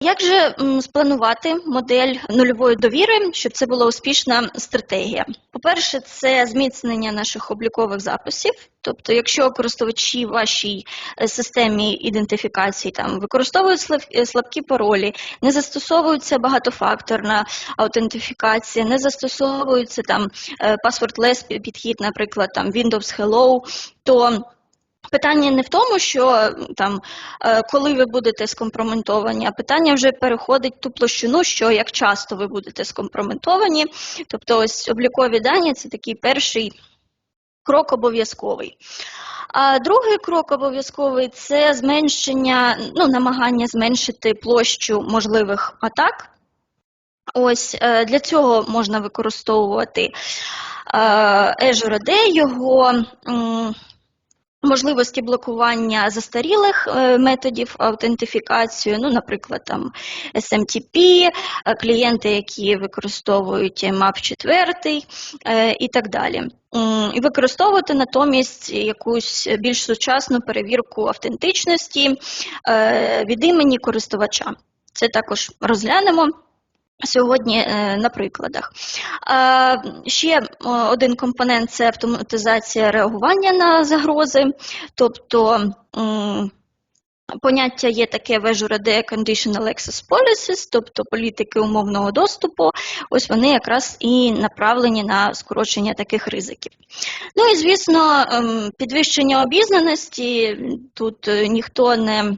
Як же спланувати модель нульової довіри, щоб це була успішна стратегія? По-перше, це зміцнення наших облікових записів. Тобто, якщо користувачі в вашій е, системі ідентифікації там використовують е, слабкі паролі, не застосовується багатофакторна аутентифікація, не застосовується там е, passwordless підхід, наприклад, там Windows Hello, то Питання не в тому, що там е, коли ви будете скомпроментовані, а питання вже переходить ту площину, що як часто ви будете скомпроментовані. Тобто, ось облікові дані це такий перший крок обов'язковий. А другий крок обов'язковий це зменшення, ну, намагання зменшити площу можливих атак. Ось е, для цього можна використовувати е, Azure AD, його можливості блокування застарілих е, методів аутентифікації, ну, наприклад, там SMTP, е, клієнти, які використовують MAP 4 е, і так далі. І використовувати натомість якусь більш сучасну перевірку автентичності від імені користувача. Це також розглянемо. Сьогодні е, на прикладах. Ще е, один компонент це автоматизація реагування на загрози, тобто поняття є таке в Conditional Access Policies, тобто політики умовного доступу, ось вони якраз і направлені на скорочення таких ризиків. Ну і звісно, ем, підвищення обізнаності, тут е, ніхто не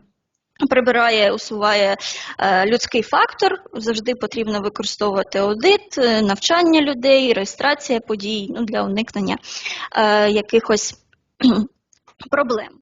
прибирає, усуває е, людський фактор. Завжди потрібно використовувати аудит, е, навчання людей, реєстрація подій ну, для уникнення е, якихось проблем.